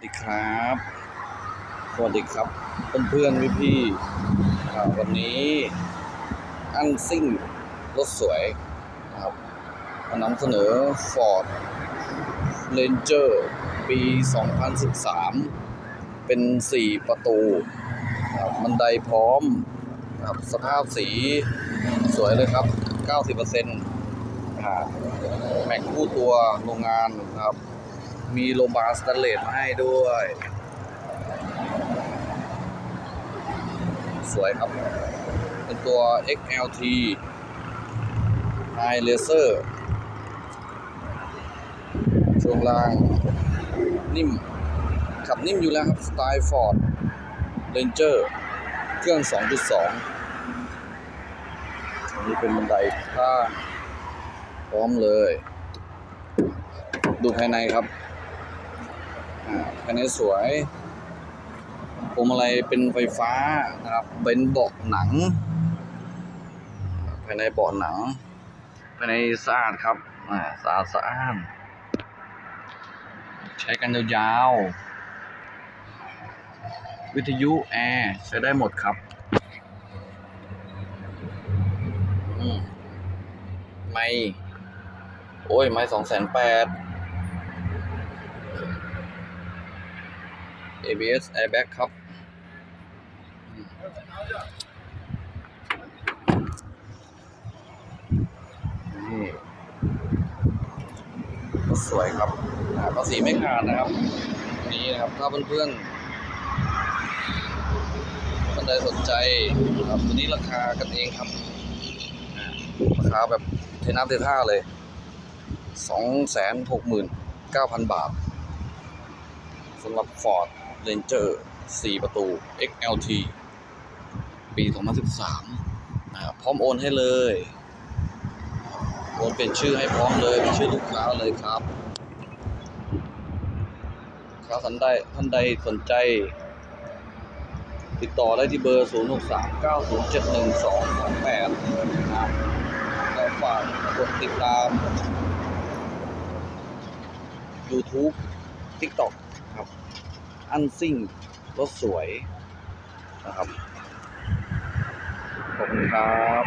สวัสดีครับ สวัสดีครับ เพื่อนๆพี่พี่ๆอ่วันนี้อันซิ่งรถสวยนะครับมานำเสนอ Ford Ranger ปี 2013 เป็น 4 ประตูครับบันไดพร้อมครับสภาพสีสวยเลยครับ 90%อ่าแม็กคู่ตัวโรงงานนะครับ มีโลบาสแตนเลสมาให้ด้วย สวยครับ เป็นตัว XLT High Laser ช่วงล่างนิ่ม ขับนิ่มอยู่แล้วครับสไตล์ Ford Ranger เครื่อง 2.2 อันนี้เป็นบันไดข้างพร้อมเลย ดูภายในครับ ภายในสวยพวงมาลัยเป็นไฟฟ้านะครับ เป็นเบาะหนัง ภายในเบาะหนัง ภายในสะอาดครับสะอาดสะอ้านใช้กันยาวๆ วิทยุแอร์ใช้ได้หมดครับไม่ โอ้ย ไม่สองแสนแปด ABS airbag ครับ นี่ก็สวยครับอ่าภาษีไม่ขาดนะครับนี้นะครับ ถ้าเพื่อนๆท่านใดสนใจนะครับตัวนี้ราคากันเองครับ ราคาแบบเทน้ำเทท่าเลย269,000บาทสำหรับ Ford Ranger 4 ประตู XLT ปี 2013นะครับพร้อมโอนให้เลย โอนเป็นชื่อให้พร้อมเลยเป็นชื่อลูกค้าเลยครับถ้าท่านใดท่านใดสนใจ ติดต่อได้ที่เบอร์ 0639071228นะครับแล้วฝากกดติดตาม YouTube TikTok ครับ อันซิ่งรถสวยนะครับ ขอบคุณครับ